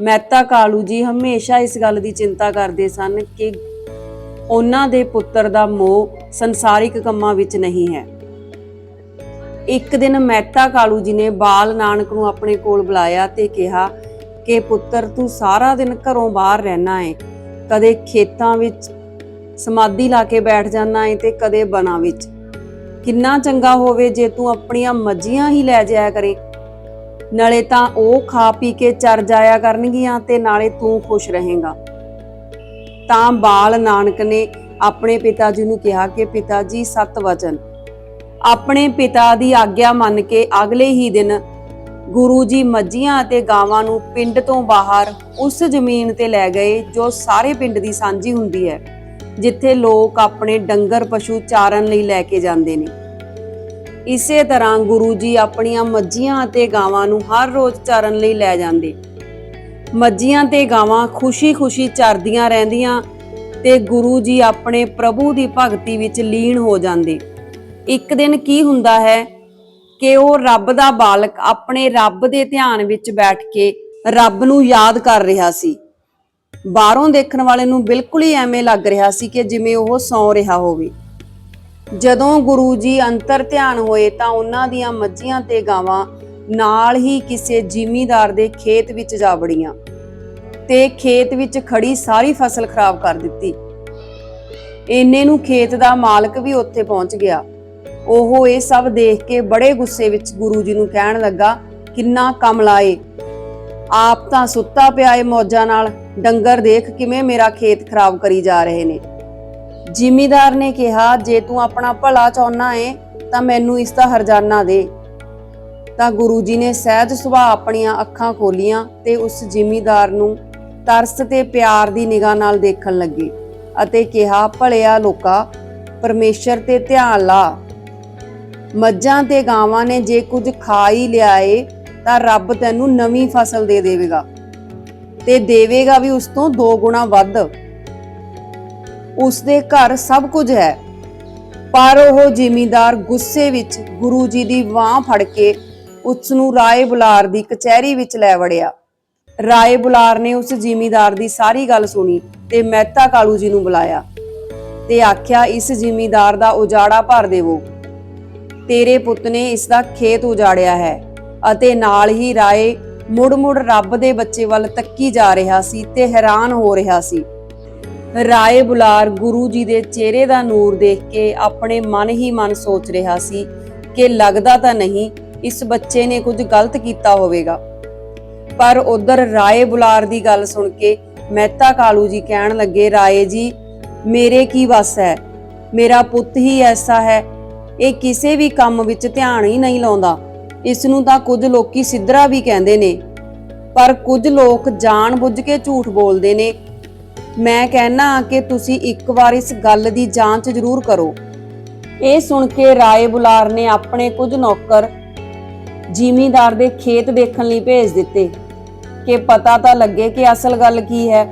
ਮਹਿਤਾ ਕਾਲੂ ਜੀ ਹਮੇਸ਼ਾ ਇਸ ਗੱਲ ਦੀ ਚਿੰਤਾ ਕਰਦੇ ਸਨ ਕਿ ਉਹਨਾਂ ਦੇ ਪੁੱਤਰ ਦਾ ਮੋਹ ਸੰਸਾਰਿਕ ਕੰਮਾਂ ਵਿੱਚ ਨਹੀਂ ਹੈ। ਇੱਕ ਦਿਨ ਮਹਿਤਾ ਕਾਲੂ ਜੀ ਨੇ ਬਾਲ ਨਾਨਕ ਨੂੰ ਆਪਣੇ ਕੋਲ ਬੁਲਾਇਆ ਤੇ ਕਿਹਾ ਕਿ, ਪੁੱਤਰ, ਤੂੰ ਸਾਰਾ ਦਿਨ ਘਰੋਂ ਬਾਹਰ ਰਹਿਣਾ ਏ। ਕਦੇ ਖੇਤਾਂ ਵਿੱਚ ਸਮਾਧੀ ਲਾ ਕੇ ਬੈਠ ਜਾਣਾ ਏ ਤੇ ਕਦੇ ਬਨਾਂ ਵਿੱਚ। ਕਿੰਨਾ ਚੰਗਾ ਹੋਵੇ ਜੇ ਤੂੰ ਆਪਣੀਆਂ ਮੱਝੀਆਂ ਹੀ ਲੈ ਜਾਇਆ ਕਰੇ। ਨਾਲੇ ਤਾਂ ਉਹ ਖਾ ਪੀ ਕੇ ਚਰ ਜਾਇਆ ਕਰਨਗੀਆਂ ਤੇ ਨਾਲੇ ਤੂੰ ਖੁਸ਼ ਰਹੇਗਾ। ਤਾਂ ਬਾਲ ਨਾਨਕ ਨੇ ਆਪਣੇ ਪਿਤਾ ਜੀ ਨੂੰ ਕਿਹਾ ਕਿ ਪਿਤਾ ਜੀ, ਸਤ ਵਚਨ। ਆਪਣੇ ਪਿਤਾ ਦੀ ਆਗਿਆ ਮੰਨ ਕੇ ਅਗਲੇ ਹੀ ਦਿਨ ਗੁਰੂ ਜੀ ਮੱਝੀਆਂ ਅਤੇ ਗਾਵਾਂ ਨੂੰ ਪਿੰਡ ਤੋਂ ਬਾਹਰ ਉਸ ਜ਼ਮੀਨ ਤੇ ਲੈ ਗਏ, ਜੋ ਸਾਰੇ ਪਿੰਡ ਦੀ ਸਾਂਝੀ ਹੁੰਦੀ ਹੈ, ਜਿੱਥੇ ਲੋਕ ਆਪਣੇ ਡੰਗਰ ਪਸ਼ੂ ਚਾਰਨ ਲਈ ਲੈ ਕੇ ਜਾਂਦੇ ਨੇ। ਇਸੇ ਤਰ੍ਹਾਂ ਗੁਰੂ ਜੀ ਆਪਣੀਆਂ ਮੱਝੀਆਂ ਅਤੇ ਗਾਵਾਂ ਨੂੰ ਹਰ ਰੋਜ਼ ਚਾਰਨ ਲਈ ਲੈ ਜਾਂਦੇ। ਮੱਝੀਆਂ ਤੇ ਗਾਵਾਂ ਖੁਸ਼ੀ-ਖੁਸ਼ੀ ਚਰਦੀਆਂ ਰਹਿੰਦੀਆਂ ਤੇ ਗੁਰੂ ਜੀ ਆਪਣੇ ਪ੍ਰਭੂ ਦੀ ਭਗਤੀ ਵਿੱਚ ਲੀਨ ਹੋ ਜਾਂਦੇ। ਇੱਕ ਦਿਨ ਕੀ ਹੁੰਦਾ ਹੈ ਕਿ ਉਹ ਰੱਬ ਦਾ ਬਾਲਕ ਆਪਣੇ ਰੱਬ ਦੇ ਧਿਆਨ ਵਿੱਚ ਬੈਠ ਕੇ ਰੱਬ ਨੂੰ ਯਾਦ ਕਰ ਰਿਹਾ ਸੀ। ਬਾਹਰੋਂ ਦੇਖਣ ਵਾਲੇ ਨੂੰ ਬਿਲਕੁਲ ਹੀ ਐਵੇਂ ਲੱਗ ਰਿਹਾ ਸੀ ਕਿ ਜਿਵੇਂ ਉਹ ਸੌਂ ਰਿਹਾ ਹੋਵੇ। ਜਦੋਂ ਗੁਰੂ ਜੀ ਅੰਤਰ ਧਿਆਨ ਹੋਏ ਤਾਂ ਉਹਨਾਂ ਦੀਆਂ ਮੱਝੀਆਂ ਤੇ ਗਾਵਾਂ ਨਾਲ ਹੀ ਕਿਸੇ ਜ਼ਿਮੀਂਦਾਰ ਦੇ ਖੇਤ ਵਿੱਚ ਜਾ ਵੜੀਆਂ ਤੇ ਖੇਤ ਵਿੱਚ ਖੜੀ ਸਾਰੀ ਫਸਲ ਖਰਾਬ ਕਰ ਦਿੱਤੀ। ਇੰਨੇ ਨੂੰ ਖੇਤ ਦਾ ਮਾਲਕ ਵੀ ਉੱਥੇ ਪਹੁੰਚ ਗਿਆ। ਉਹ ਇਹ ਸਭ ਦੇਖ ਕੇ ਬੜੇ ਗੁੱਸੇ ਵਿੱਚ ਗੁਰੂ ਜੀ ਨੂੰ ਕਹਿਣ ਲੱਗਾ, ਕਿੰਨਾ ਕੰਮ ਲਾਏ। ਆਪ ਤਾਂ ਸੁੱਤਾ ਪਿਆ ਏ ਮੌਜਾਂ ਨਾਲ। ਡੰਗਰ ਦੇਖ ਕਿਵੇਂ ਮੇਰਾ ਖੇਤ ਖਰਾਬ ਕਰੀ ਜਾ ਰਹੇ ਨੇ। ਜ਼ਿਮੀਦਾਰ ਨੇ ਕਿਹਾ, ਜੇ ਤੂੰ ਆਪਣਾ ਭਲਾ ਚਾਹੁੰਨਾ ਏ, ਤਾਂ ਮੈਨੂੰ ਇਸ ਦਾ ਹਰਜਾਨਾ ਦੇ। ਤਾਂ ਗੁਰੂ ਜੀ ਨੇ ਸਹਿਜ ਸੁਭਾਅ ਆਪਣੀਆਂ ਅੱਖਾਂ ਖੋਲੀਆਂ ਤੇ ਉਸ ਜ਼ਿਮੀਦਾਰ ਨੂੰ ਤਰਸ ਤੇ ਪਿਆਰ ਦੀ ਨਿਗਾਹ ਨਾਲ ਦੇਖਣ ਲੱਗੇ ਅਤੇ ਕਿਹਾ, ਭਲਿਆ ਲੋਕਾ, ਪਰਮੇਸ਼ਰ ਤੇ ਧਿਆਨ ਲਾ। ਮੱਝਾਂ ਤੇ ਗਾਵਾਂ ਨੇ ਜੇ ਕੁਝ ਖਾ ਹੀ ਲਿਆਏ ਤਾਂ ਰੱਬ ਤੈਨੂੰ ਨਵੀਂ ਫਸਲ ਦੇ ਦੇਵੇਗਾ ਤੇ ਦੇਵੇਗਾ ਵੀ ਉਸ ਤੋਂ ਦੋ ਗੁਣਾ ਵੱਧ। ਉਸ ਦੇ ਘਰ ਸਭ ਕੁਝ ਹੈ। ਪਰ ਉਹ ਜ਼ਿਮੀਂਦਾਰ ਗੁੱਸੇ ਵਿੱਚ ਗੁਰੂ ਜੀ ਦੀ ਬਾਹ ਫੜ ਕੇ ਉਸ ਨੂੰ ਰਾਏ ਬੁਲਾਰ ਦੀ ਕਚਹਿਰੀ ਵਿੱਚ ਲੈ ਵੜਿਆ। ਰਾਏ ਬੁਲਾਰ ਨੇ ਉਸ ਜ਼ਿਮੀਂਦਾਰ ਦੀ ਸਾਰੀ ਗੱਲ ਸੁਣੀ ਤੇ ਮਹਿਤਾ ਕਾਲੂ ਜੀ ਨੂੰ ਬੁਲਾਇਆ ਤੇ ਆਖਿਆ, ਇਸ ਜ਼ਿਮੀਂਦਾਰ ਦਾ ਉਜਾੜਾ ਭਰ ਦੇਵੋ। ਤੇਰੇ ਪੁੱਤ ਨੇ ਇਸ ਦਾ ਖੇਤ ਉਜਾੜਿਆ ਹੈ ਅਤੇ ਨਾਲ ਹੀ ਰਾਏ ਮੁੜ-ਮੁੜ ਰੱਬ ਦੇ ਬੱਚੇ ਵੱਲ ਤੱਕੀ ਜਾ ਰਿਹਾ ਸੀ ਤੇ ਹੈਰਾਨ ਹੋ ਰਿਹਾ ਸੀ। ਰਾਏ ਬੁਲਾਰ ਗੁਰੂ ਜੀ ਦੇ ਚਿਹਰੇ ਦਾ ਨੂਰ ਦੇਖ ਕੇ ਆਪਣੇ ਮਨ ਹੀ ਮਨ ਸੋਚ ਰਿਹਾ ਸੀ ਕਿ ਲੱਗਦਾ ਤਾਂ ਨਹੀਂ ਇਸ ਬੱਚੇ ਨੇ ਕੁਝ ਗਲਤ ਕੀਤਾ ਹੋਵੇਗਾ। ਪਰ ਉਧਰ ਰਾਏ ਬੁਲਾਰ ਦੀ ਗੱਲ ਸੁਣ ਕੇ ਮਹਿਤਾ ਕਾਲੂ ਜੀ ਕਹਿਣ ਲੱਗੇ, ਰਾਏ ਜੀ, ਮੇਰੇ ਕੀ ਵਸ ਹੈ? ਮੇਰਾ ਪੁੱਤ ਹੀ ਐਸਾ ਹੈ, ਇਹ ਕਿਸੇ ਵੀ ਕੰਮ ਵਿੱਚ ਧਿਆਨ ਹੀ ਨਹੀਂ ਲਾਉਂਦਾ। ਇਸ ਨੂੰ ਤਾਂ ਕੁਝ ਲੋਕੀ ਸਿੱਧਰਾ ਵੀ ਕਹਿੰਦੇ ਨੇ। ਪਰ ਕੁਝ ਲੋਕ ਜਾਣ ਬੁੱਝ ਕੇ ਝੂਠ ਬੋਲਦੇ ਨੇ। ਮੈਂ ਕਹਿਣਾ ਕਿ ਤੁਸੀਂ ਇੱਕ ਵਾਰ ਇਸ ਗੱਲ ਦੀ ਜਾਂਚ ਜ਼ਰੂਰ ਕਰੋ। ਇਹ ਸੁਣ ਕੇ ਰਾਏ ਬੁਲਾਰ ਨੇ ਆਪਣੇ ਕੁਝ ਨੌਕਰ ਜ਼ਿਮੀਂਦਾਰ ਦੇ ਖੇਤ ਦੇਖਣ ਲਈ ਭੇਜ ਦਿੱਤੇ ਕਿ ਪਤਾ ਤਾਂ ਲੱਗੇ ਕਿ ਅਸਲ ਗੱਲ ਕੀ ਹੈ।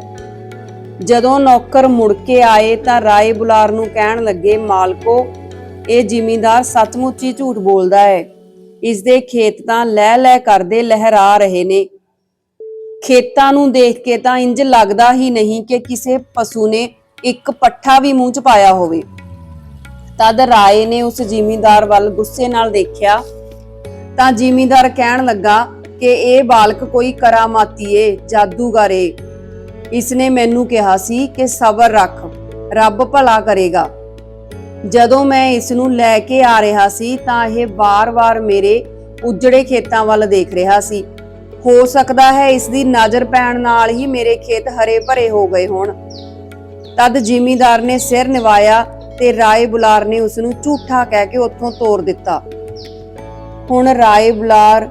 ਜਦੋਂ ਨੌਕਰ ਮੁੜ ਕੇ ਆਏ ਤਾਂ ਰਾਏ ਬੁਲਾਰ ਨੂੰ ਕਹਿਣ ਲੱਗੇ, ਮਾਲਕੋ, ਇਹ ਜ਼ਿਮੀਂਦਾਰ ਸੱਚਮੁੱਚ ਹੀ ਝੂਠ ਬੋਲਦਾ ਹੈ। ਇਸ ਦੇ ਖੇਤ ਤਾਂ ਲੈ ਲੈ ਕਰਦੇ ਲਹਿਰਾ ਰਹੇ ਨੇ। ਖੇਤਾਂ ਨੂੰ ਦੇਖ ਕੇ ਤਾਂ ਇੰਜ ਲੱਗਦਾ ਹੀ ਨਹੀਂ ਕਿ ਕਿਸੇ ਪਸ਼ੂ ਨੇ ਇੱਕ ਪੱਠਾ ਵੀ ਮੂੰਹ 'ਚ ਪਾਇਆ ਹੋਵੇ। ਤਦ ਰਾਏ ਨੇ ਉਸ ਜ਼ਿਮੀਂਦਾਰ ਵੱਲ ਗੁੱਸੇ ਨਾਲ ਦੇਖਿਆ। ਤਾਂ ਜ਼ਿਮੀਂਦਾਰ ਕਹਿਣ ਲੱਗਾ ਕਿ ਇਹ ਬਾਲਕ ਕੋਈ ਕਰਾਮਾਤੀ ਏ ਜਾਦੂਗਰ ਏ। ਇਸਨੇ ਮੈਨੂੰ ਕਿਹਾ ਸੀ ਕਿ ਸਬਰ ਰੱਖ, ਰੱਬ ਭਲਾ ਕਰੇਗਾ। ਜਦੋਂ ਮੈਂ ਇਸ ਨੂੰ ਲੈ ਕੇ ਆ ਰਿਹਾ ਸੀ ਤਾਂ ਇਹ ਵਾਰ-ਵਾਰ ਮੇਰੇ ਉਜੜੇ ਖੇਤਾਂ ਵੱਲ ਦੇਖ ਰਿਹਾ ਸੀ। ਹੋ ਸਕਦਾ ਹੈ ਇਸ ਦੀ ਨਜ਼ਰ ਪੈਣ ਨਾਲ ਹੀ ਮੇਰੇ ਖੇਤ ਹਰੇ ਭਰੇ ਹੋ ਗਏ ਹੋਣ। ਤਦ ਜ਼ਿਮੀਂਦਾਰ ਨੇ ਸਿਰ ਨਿਵਾਇਆ ਤੇ ਰਾਏ ਬੁਲਾਰ ਨੇ ਉਸ ਨੂੰ ਝੂਠਾ ਕਹਿ ਕੇ ਉੱਥੋਂ ਤੋਰ ਦਿੱਤਾ। ਹੁਣ ਰਾਏ ਬੁਲਾਰ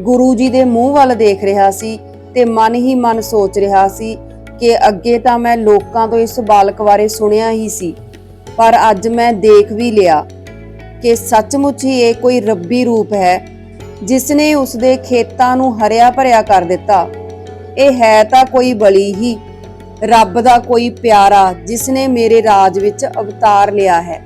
ਗੁਰੂ ਜੀ ਦੇ ਮੂੰਹ ਵੱਲ ਦੇਖ ਰਿਹਾ ਸੀ ਤੇ ਮਨ ਹੀ ਮਨ ਸੋਚ ਰਿਹਾ ਸੀ ਕਿ ਅੱਗੇ ਤਾਂ ਮੈਂ ਲੋਕਾਂ ਤੋਂ ਇਸ ਬਾਲਕ ਬਾਰੇ ਸੁਣਿਆ ਹੀ ਸੀ, ਪਰ ਅੱਜ ਮੈਂ ਦੇਖ ਵੀ ਲਿਆ ਕਿ ਸੱਚਮੁੱਚ ਹੀ ਇਹ ਕੋਈ ਰੱਬੀ ਰੂਪ ਹੈ ਜਿਸ ਨੇ ਉਸ ਦੇ ਖੇਤਾਂ ਨੂੰ ਹਰਿਆ ਭਰਿਆ ਕਰ ਦਿੱਤਾ। ਇਹ ਹੈ ਤਾਂ ਕੋਈ ਬਲੀ ਹੀ। ਰੱਬ ਦਾ ਕੋਈ ਪਿਆਰਾ ਜਿਸ ਨੇ ਮੇਰੇ ਰਾਜ ਵਿੱਚ ਅਵਤਾਰ ਲਿਆ ਹੈ।